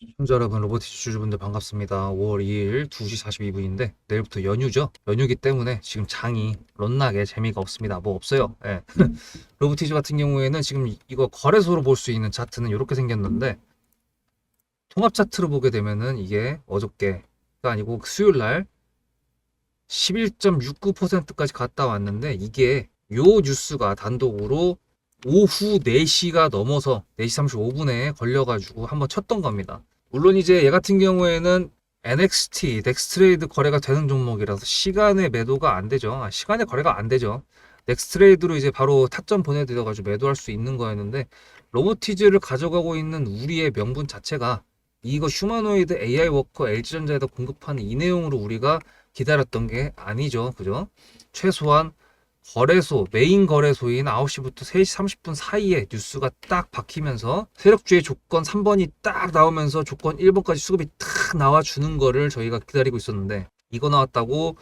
시청자 여러분, 로보티즈 주주분들 반갑습니다. 5월 2일 2시 42분인데 내일부터 연휴죠. 연휴기 때문에 지금 장이 런나게 재미가 없습니다. 뭐 없어요. 예. 로보티즈 같은 경우에는 지금 이- 이거 거래소로 볼 수 있는 차트는 이렇게 생겼는데 통합 차트로 보게 되면은 이게 어저께가 아니고 수요일 날 11.69%까지 갔다 왔는데 이게 요 뉴스가 단독으로 오후 4시가 넘어서 4시 35분에 걸려가지고 한번 쳤던 겁니다. 물론 이제 얘 같은 경우에는 NXT, 넥스트레이드 거래가 되는 종목이라서 시간에 매도가 안 되죠. 아, 시간에 거래가 안 되죠. 넥스트레이드로 이제 바로 타점 보내드려가지고 매도할 수 있는 거였는데 로보티즈를 가져가고 있는 우리의 명분 자체가 이거 휴머노이드 AI 워커 LG전자에다 공급하는 이 내용으로 우리가 기다렸던 게 아니죠. 그죠? 최소한 거래소, 메인 거래소인 9시부터 3시 30분 사이에 뉴스가 딱 박히면서 세력주의 조건 3번이 딱 나오면서 조건 1번까지 수급이 탁 나와주는 거를 저희가 기다리고 있었는데 이거 나왔다고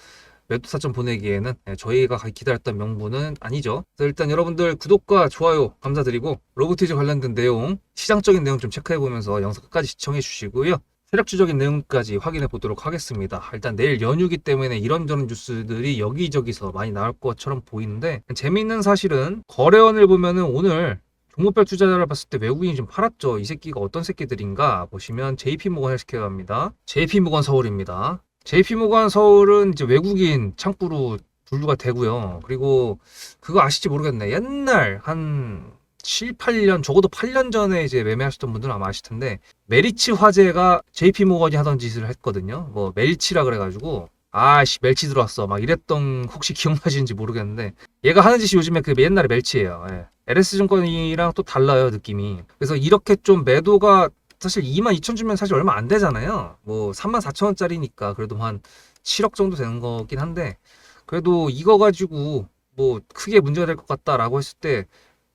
타점 보내기에는 예, 저희가 기다렸던 명분은 아니죠. 일단 여러분들 구독과 좋아요 감사드리고 로보티즈 관련된 내용, 시장적인 내용 좀 체크해 보면서 영상 끝까지 시청해 주시고요. 세력주적인 내용까지 확인해 보도록 하겠습니다. 일단 내일 연휴기 때문에 이런저런 뉴스들이 여기저기서 많이 나올 것처럼 보이는데 재미있는 사실은 거래원을 보면은 오늘 종목별 투자자를 봤을 때 외국인이 좀 팔았죠. 이 새끼가 어떤 새끼들인가 보시면 JP모건 헬스케어입니다. JP모건 서울입니다. JP모건 서울은 이제 외국인 창구로 분류가 되고요. 그리고 그거 아실지 모르겠네. 옛날 한 7, 8년 적어도 8년 전에 이제 매매하셨던 분들은 아마 아실 텐데 메리츠 화재가 JP 모건이 하던 짓을 했거든요. 뭐 멜치라 그래가지고 아씨 멜치 들어왔어 막 이랬던 혹시 기억나시는지 모르겠는데 얘가 하는 짓이 요즘에 그 옛날에 멜치예요. 예. LS 증권이랑 또 달라요 느낌이. 그래서 이렇게 좀 매도가 사실 2만 2천 주면 사실 얼마 안 되잖아요. 뭐 3만 4천 원짜리니까 그래도 한 7억 정도 되는 거긴 한데 그래도 이거 가지고 뭐 크게 문제가 될 것 같다라고 했을 때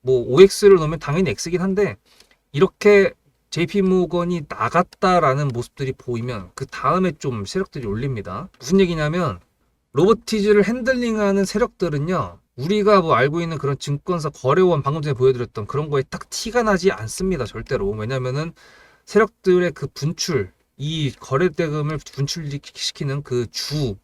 뭐 OX를 넣으면 당연히 X긴 한데 이렇게 JP 모건이 나갔다라는 모습들이 보이면 그 다음에 좀 세력들이 올립니다. 무슨 얘기냐면 로보티즈를 핸들링하는 세력들은요. 우리가 뭐 알고 있는 그런 증권사 거래원 방금 전에 보여드렸던 그런 거에 딱 티가 나지 않습니다. 절대로. 왜냐면은 세력들의 그 분출, 이 거래 대금을 분출시키는 그 주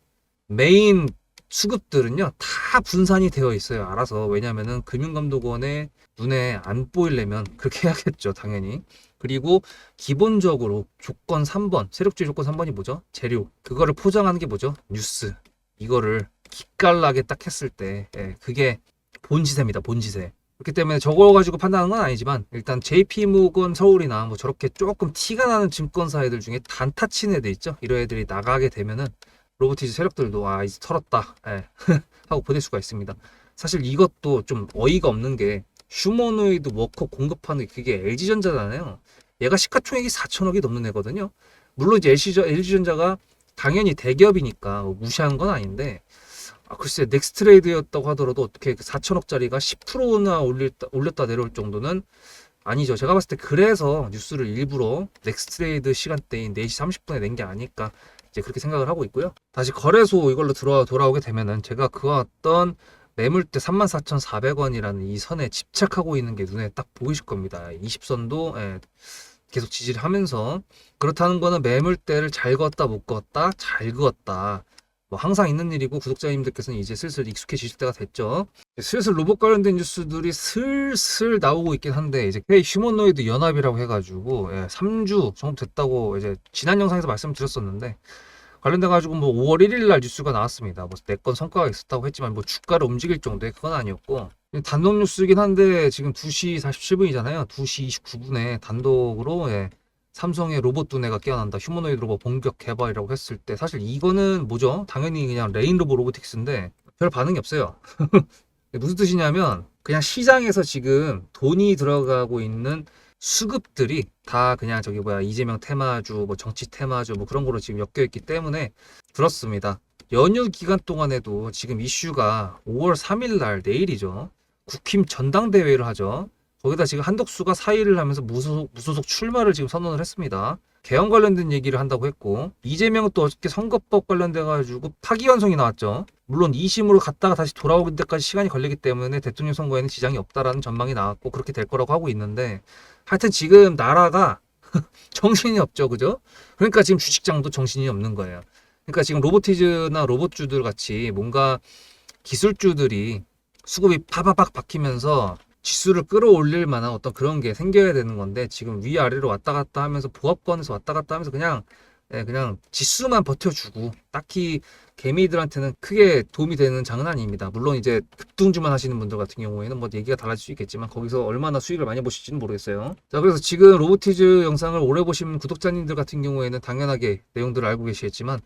메인 수급들은요 다 분산이 되어 있어요. 알아서 왜냐면은 금융감독원의 눈에 안 보이려면 그렇게 해야겠죠, 당연히. 그리고 기본적으로 조건 3번, 세력주의 조건 3번이 뭐죠? 재료. 그거를 포장하는 게 뭐죠? 뉴스. 이거를 기깔나게 딱 했을 때, 예, 그게 본지세입니다, 본지세. 그렇기 때문에 저거 가지고 판단하는 건 아니지만, 일단 JP모건 서울이나 뭐 저렇게 조금 티가 나는 증권사 애들 중에 단타 친 애들 있죠? 이런 애들이 나가게 되면은 로보티즈 세력들도 아, 이제 털었다. 예, 하고 보낼 수가 있습니다. 사실 이것도 좀 어이가 없는 게 휴머노이드 워커 공급하는 게 그게 LG전자잖아요. 얘가 시가총액이 4천억이 넘는 애거든요. 물론 이제 LG전자가 당연히 대기업이니까 뭐 무시하는 건 아닌데 아, 글쎄 넥스트레이드였다고 하더라도 어떻게 4천억짜리가 10%나 올렸다, 올렸다 내려올 정도는 아니죠. 제가 봤을 때 그래서 뉴스를 일부러 넥스트레이드 시간대인 4시 30분에 낸 게 아닐까 이제 그렇게 생각을 하고 있고요. 다시 거래소 이걸로 들어 돌아오게 되면은 제가 그와 어떤 매물대 34,400원이라는 이 선에 집착하고 있는 게 눈에 딱 보이실 겁니다. 20선도 예, 계속 지지를 하면서 그렇다는 거는 매물대를 잘 그었다 못 그었다 잘 그었다 뭐 항상 있는 일이고 구독자님들께서는 이제 슬슬 익숙해지실 때가 됐죠. 슬슬 로봇 관련된 뉴스들이 슬슬 나오고 있긴 한데 이제 K 휴머노이드 연합이라고 해가지고 예, 3주 정도 됐다고 이제 지난 영상에서 말씀드렸었는데 관련돼 가지고 뭐 5월 1일 날 뉴스가 나왔습니다. 뭐 내 건 성과가 있었다고 했지만 뭐 주가를 움직일 정도의 그건 아니었고 단독 뉴스이긴 한데 지금 2시 47분이잖아요. 2시 29분에 단독으로 예, 삼성의 로봇 두뇌가 깨어난다. 휴머노이드 로봇 본격 개발이라고 했을 때 사실 이거는 뭐죠? 당연히 그냥 레인 로봇 로보틱스인데 별 반응이 없어요. 무슨 뜻이냐면 그냥 시장에서 지금 돈이 들어가고 있는 수급들이 다 그냥 저기 뭐야 이재명 테마주 뭐 정치 테마주 뭐 그런 거로 지금 엮여 있기 때문에 그렇습니다. 연휴 기간 동안에도 지금 이슈가 5월 3일 날 내일이죠. 국힘 전당대회를 하죠. 거기다 지금 한덕수가 사의를 하면서 무소속, 무소속 출마를 지금 선언을 했습니다. 개헌 관련된 얘기를 한다고 했고 이재명은 또 어저께 선거법 관련돼 가지고 파기환송이 나왔죠. 물론 2심으로 갔다가 다시 돌아오는 데까지 시간이 걸리기 때문에 대통령 선거에는 지장이 없다라는 전망이 나왔고 그렇게 될 거라고 하고 있는데 하여튼 지금 나라가 정신이 없죠, 그죠? 그러니까 지금 주식장도 정신이 없는 거예요. 그러니까 지금 로보티즈나 로봇주들 같이 뭔가 기술주들이 수급이 파바박 박히면서 지수를 끌어올릴 만한 어떤 그런 게 생겨야 되는 건데 지금 위아래로 왔다 갔다 하면서 보합권에서 왔다 갔다 하면서 그냥 예, 그냥 지수만 버텨주고 딱히 개미들한테는 크게 도움이 되는 장은 아닙니다. 물론 이제 급등주만 하시는 분들 같은 경우에는 뭐 얘기가 달라질 수 있겠지만 거기서 얼마나 수익을 많이 보실지는 모르겠어요. 자, 그래서 지금 로보티즈 영상을 오래 보신 구독자님들 같은 경우에는 당연하게 내용들을 알고 계시겠지만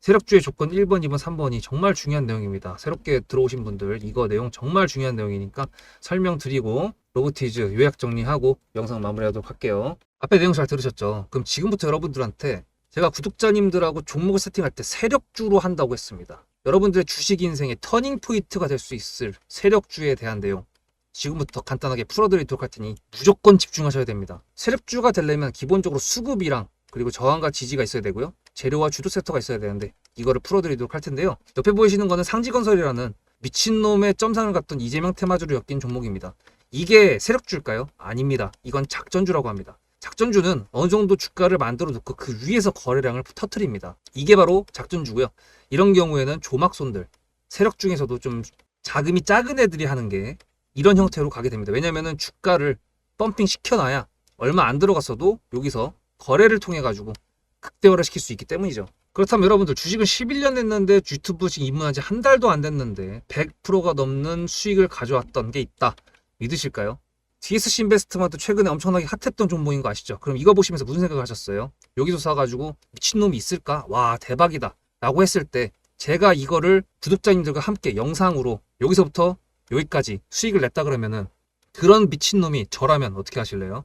세력주의 조건 1번, 2번, 3번이 정말 중요한 내용입니다. 새롭게 들어오신 분들 이거 내용 정말 중요한 내용이니까 설명드리고 로보티즈 요약 정리하고 영상 마무리하도록 할게요. 앞에 내용 잘 들으셨죠? 그럼 지금부터 여러분들한테 제가 구독자님들하고 종목을 세팅할 때 세력주로 한다고 했습니다. 여러분들의 주식 인생의 터닝 포인트가 될 수 있을 세력주에 대한 내용 지금부터 간단하게 풀어드리도록 할 테니 무조건 집중하셔야 됩니다. 세력주가 되려면 기본적으로 수급이랑 그리고 저항과 지지가 있어야 되고요. 재료와 주도 섹터가 있어야 되는데 이거를 풀어드리도록 할 텐데요. 옆에 보이시는 거는 상지건설이라는 미친놈의 점상을 갖던 이재명 테마주를 엮인 종목입니다. 이게 세력주일까요? 아닙니다. 이건 작전주라고 합니다. 작전주는 어느 정도 주가를 만들어 놓고 그 위에서 거래량을 터트립니다. 이게 바로 작전주고요. 이런 경우에는 조막손들, 세력 중에서도 좀 자금이 작은 애들이 하는 게 이런 형태로 가게 됩니다. 왜냐면은 주가를 펌핑 시켜놔야 얼마 안 들어갔어도 여기서 거래를 통해 가지고 극대화를 시킬 수 있기 때문이죠. 그렇다면 여러분들 주식을 11년 했는데 유튜브 지금 입문한 지 한 달도 안 됐는데 100%가 넘는 수익을 가져왔던 게 있다. 믿으실까요? DSC 인베스트먼트 최근에 엄청나게 핫했던 종목인 거 아시죠? 그럼 이거 보시면서 무슨 생각을 하셨어요? 여기서 사가지고 미친놈이 있을까? 와 대박이다 라고 했을 때 제가 이거를 구독자님들과 함께 영상으로 여기서부터 여기까지 수익을 냈다 그러면은 그런 미친놈이 저라면 어떻게 하실래요?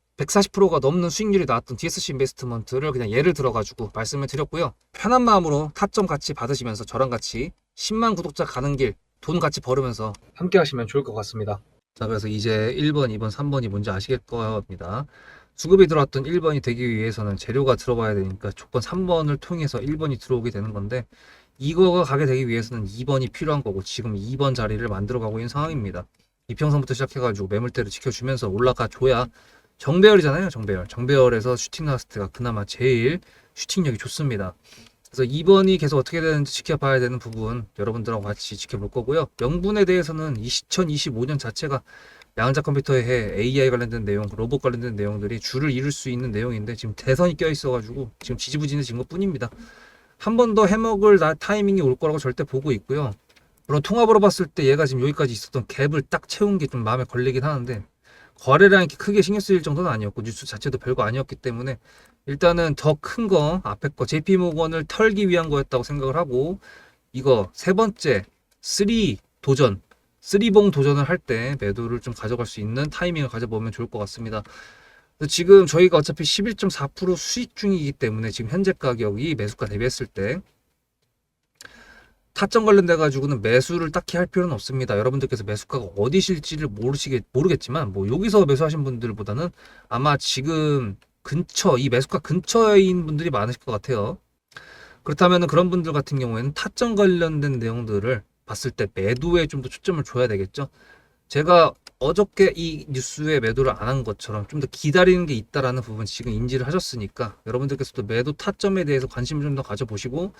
140%가 넘는 수익률이 나왔던 DSC 인베스트먼트를 그냥 예를 들어가지고 말씀을 드렸고요. 편한 마음으로 타점 같이 받으시면서 저랑 같이 10만 구독자 가는 길 돈 같이 벌으면서 함께 하시면 좋을 것 같습니다. 자, 그래서 이제 1번, 2번, 3번이 뭔지 아시겠 겁니다. 수급이 들어왔던 1번이 되기 위해서는 재료가 들어와야 되니까 조건 3번을 통해서 1번이 들어오게 되는 건데 이거가 가게 되기 위해서는 2번이 필요한 거고 지금 2번 자리를 만들어 가고 있는 상황입니다. 이평선부터 시작해가지고 매물대를 지켜주면서 올라가 줘야 정배열이잖아요. 정배열. 정배열에서 슈팅 때가 그나마 제일 슈팅력이 좋습니다. 그래서 2번이 계속 어떻게 되는지 지켜봐야 되는 부분 여러분들하고 같이 지켜볼 거고요. 명분에 대해서는 2025년 자체가 양자 컴퓨터의 해, AI 관련된 내용, 로봇 관련된 내용들이 줄을 이룰 수 있는 내용인데 지금 대선이 껴 있어가지고 지금 지지부진해진 것 뿐입니다. 한 번 더 해먹을 나 타이밍이 올 거라고 절대 보고 있고요. 물론 통합으로 봤을 때 얘가 지금 여기까지 있었던 갭을 딱 채운 게 좀 마음에 걸리긴 하는데 거래량 이렇게 크게 신경 쓰일 정도는 아니었고 뉴스 자체도 별거 아니었기 때문에 일단은 더 큰 거 앞에 거 JP 모건을 털기 위한 거였다고 생각을 하고 이거 세 번째 3 도전 쓰리봉 도전을 할 때 매도를 좀 가져갈 수 있는 타이밍을 가져보면 좋을 것 같습니다. 지금 저희가 어차피 11.4% 수익 중이기 때문에 지금 현재 가격이 매수가 대비했을 때 타점 관련돼 가지고는 매수를 딱히 할 필요는 없습니다. 여러분들께서 매수가가 어디실지를 모르시겠 모르겠지만 뭐 여기서 매수하신 분들보다는 아마 지금 근처 이 매수가 근처인 분들이 많으실 것 같아요. 그렇다면 그런 분들 같은 경우에는 타점 관련된 내용들을 봤을 때 매도에 좀 더 초점을 줘야 되겠죠. 제가 어저께 이 뉴스에 매도를 안 한 것처럼 좀 더 기다리는 게 있다라는 부분 지금 인지를 하셨으니까 여러분들께서도 매도 타점에 대해서 관심을 좀 더 가져보시고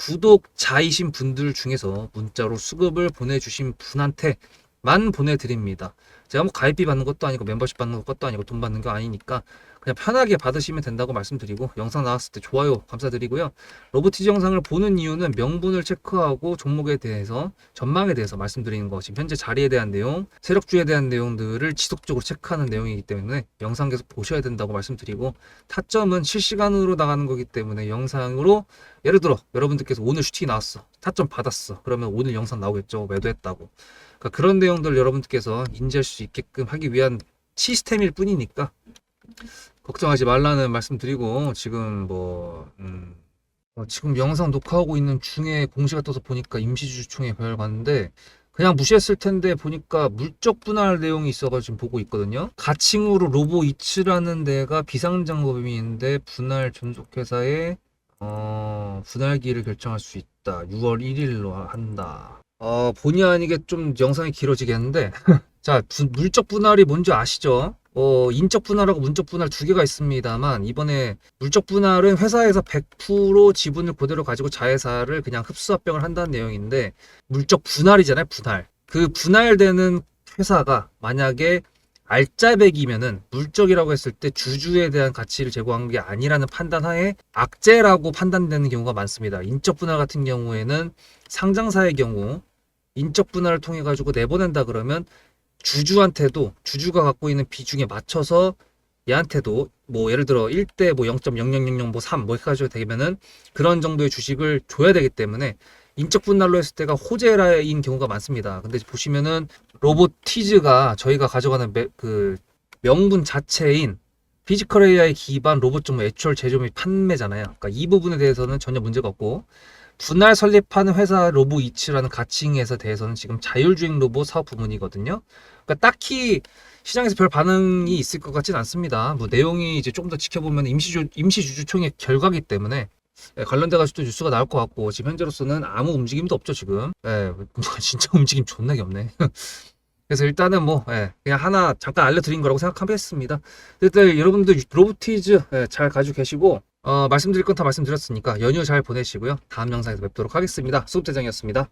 구독자이신 분들 중에서 문자로 수급을 보내주신 분한테만 보내드립니다. 제가 뭐 가입비 받는 것도 아니고 멤버십 받는 것도 아니고 돈 받는 거 아니니까 그냥 편하게 받으시면 된다고 말씀드리고 영상 나왔을 때 좋아요 감사드리고요. 로보티즈 영상을 보는 이유는 명분을 체크하고 종목에 대해서 전망에 대해서 말씀드리는 거 지금 현재 자리에 대한 내용, 세력주에 대한 내용들을 지속적으로 체크하는 내용이기 때문에 영상 계속 보셔야 된다고 말씀드리고 타점은 실시간으로 나가는 거기 때문에 영상으로 예를 들어 여러분들께서 오늘 슈팅이 나왔어 타점 받았어 그러면 오늘 영상 나오겠죠 매도했다고 그러니까 그런 내용들 여러분들께서 인지할 수 있게끔 하기 위한 시스템일 뿐이니까 걱정하지 말라는 말씀드리고 지금 뭐 음, 어, 지금 영상 녹화하고 있는 중에 공시가 떠서 보니까 임시주주총회 결과인데 그냥 무시했을 텐데 보니까 물적 분할 내용이 있어가지고 지금 보고 있거든요. 가칭으로 로보 이츠라는 데가 비상장법인인데 분할 존속회사에 어, 분할기를 결정할 수 있다. 6월 1일로 한다. 어, 본의 아니게 좀 영상이 길어지겠는데 자, 부- 물적 분할이 뭔지 아시죠? 어, 인적 분할하고 문적 분할 두 개가 있습니다만 이번에 물적 분할은 회사에서 100% 지분을 그대로 가지고 자회사를 그냥 흡수 합병을 한다는 내용인데 물적 분할이잖아요, 분할. 그 분할되는 회사가 만약에 알짜배기면은 물적이라고 했을 때 주주에 대한 가치를 제공한 게 아니라는 판단하에 악재라고 판단되는 경우가 많습니다. 인적 분할 같은 경우에는 상장사의 경우 인적 분할을 통해 가지고 내보낸다 그러면 주주한테도 주주가 갖고 있는 비중에 맞춰서 얘한테도 뭐 예를 들어 1대 뭐 0.0000뭐3뭐 해가지고 되면은 그런 정도의 주식을 줘야 되기 때문에 인적 분할로 했을 때가 호재라인 경우가 많습니다. 근데 보시면은 로보티즈가 저희가 가져가는 매- 그 명분 자체인 피지컬 AI 기반 로봇 정보 애초월 제조 및 판매잖아요. 그러니까 이 부분에 대해서는 전혀 문제가 없고 분할 설립하는 회사 로보 이츠라는 가칭에서 대해서는 지금 자율주행 로봇 사업 부문이거든요. 그러니까 딱히 시장에서 별 반응이 있을 것 같진 않습니다. 뭐 내용이 이제 조금 더 지켜보면 임시주 임시주주총회 결과기 때문에 예, 관련돼 가지고 또 뉴스가 나올 것 같고 지금 현재로서는 아무 움직임도 없죠 지금. 예, 진짜 움직임 존나게 없네. 그래서 일단은 뭐 예, 그냥 하나 잠깐 알려드린 거라고 생각하겠습니다. 일단 여러분들 로보티즈 예, 잘 가지고 계시고 어, 말씀드릴 건 다 말씀드렸으니까 연휴 잘 보내시고요. 다음 영상에서 뵙도록 하겠습니다. 수급대장이었습니다.